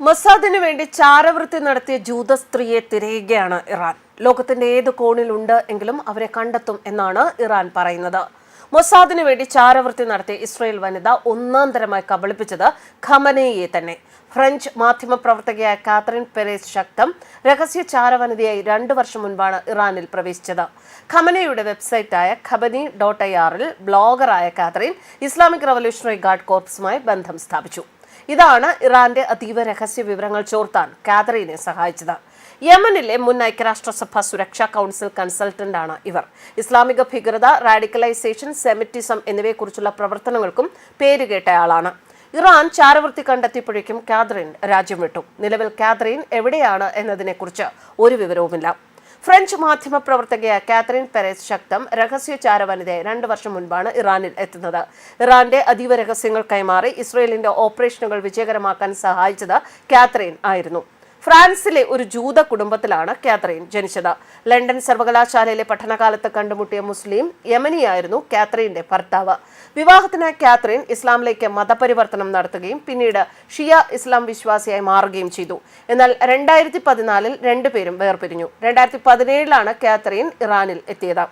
മൊസാദിനു വേണ്ടി ചാരവൃത്തി നടത്തിയ ജൂത സ്ത്രീയെ തിരയുകയാണ് ഇറാൻ. ലോകത്തിന്റെ ഏത് കോണിലുണ്ട് എങ്കിലും അവരെ കണ്ടെത്തും എന്നാണ് ഇറാൻ പറയുന്നത്. മൊസാദിനു വേണ്ടി ചാരവൃത്തി നടത്തിയ ഇസ്രയേൽ വനിത ഒന്നാം തരമായി കബളിപ്പിച്ചത് ഖമനയെ തന്നെ. ഫ്രഞ്ച് മാധ്യമ പ്രവർത്തകയായ കാത്രിൻ പെരേസ് ശക്തം രഹസ്യ ചാരവനിതയായി രണ്ടു വർഷം മുൻപാണ് ഇറാനിൽ പ്രവേശിച്ചത്. ഖമനയുടെ വെബ്സൈറ്റായ ഖബനി ഡോട്ട് ഐ ആറിൽ ബ്ലോഗറായ കാത്രിൻ ഇസ്ലാമിക് റവല്യൂഷണറി ഗാർഡ് കോർപ്സുമായി ബന്ധം സ്ഥാപിച്ചു. ഇതാണ് ഇറാന്റെ അതീവ രഹസ്യ വിവരങ്ങൾ ചോർത്താൻ കാതറീനെ സഹായിച്ചത്. യമനിലെ മുൻ ഐക്യരാഷ്ട്രസഭ സുരക്ഷാ കൗൺസിൽ കൺസൾട്ടന്റ് ആണ് ഇവർ. ഇസ്ലാമിക ഭീകരത റാഡിക്കലൈസേഷൻ സെമിറ്റിസം എന്നിവയെക്കുറിച്ചുള്ള പ്രവർത്തനങ്ങൾക്കും പേരുകേട്ടയാളാണ് ഇറാൻ ചാരവൃത്തി കണ്ടെത്തിയപ്പോഴേക്കും കാതറിൻ രാജ്യം വിട്ടു. നിലവിൽ കാതറിൻ എവിടെയാണ് എന്നതിനെക്കുറിച്ച് ഒരു വിവരവുമില്ല. ഫ്രഞ്ച് മാധ്യമ പ്രവർത്തകയായ കാത്രിൻ പെരേസ് ശക്തം രഹസ്യ ചാരവനിതയെ രണ്ട് വർഷം മുൻപാണ് ഇറാനിൽ എത്തുന്നത്. ഇറാന്റെ അതീവ രഹസ്യങ്ങൾ കൈമാറി ഇസ്രയേലിന്റെ ഓപ്പറേഷനുകൾ വിജയകരമാക്കാൻ സഹായിച്ചത് കാത്രിൻ ആയിരുന്നു. ഫ്രാൻസിലെ ഒരു ജൂത കുടുംബത്തിലാണ് കാത്രീൻ ജനിച്ചത്. ലണ്ടൻ സർവകലാശാലയിലെ പഠനകാലത്ത് കണ്ടുമുട്ടിയ മുസ്ലിം യമനിയായിരുന്നു കാത്രീന്റെ ഭർത്താവ്. വിവാഹത്തിന് കാത്രീൻ ഇസ്ലാമിലേക്ക് മതപരിവർത്തനം നടത്തുകയും പിന്നീട് ഷിയ ഇസ്ലാം വിശ്വാസിയായി മാറുകയും ചെയ്തു. എന്നാൽ രണ്ടായിരത്തി പതിനാലിൽ രണ്ടുപേരും വേർപിരിഞ്ഞു. രണ്ടായിരത്തി പതിനേഴിലാണ് കാത്രീൻ ഇറാനിൽ എത്തിയത്.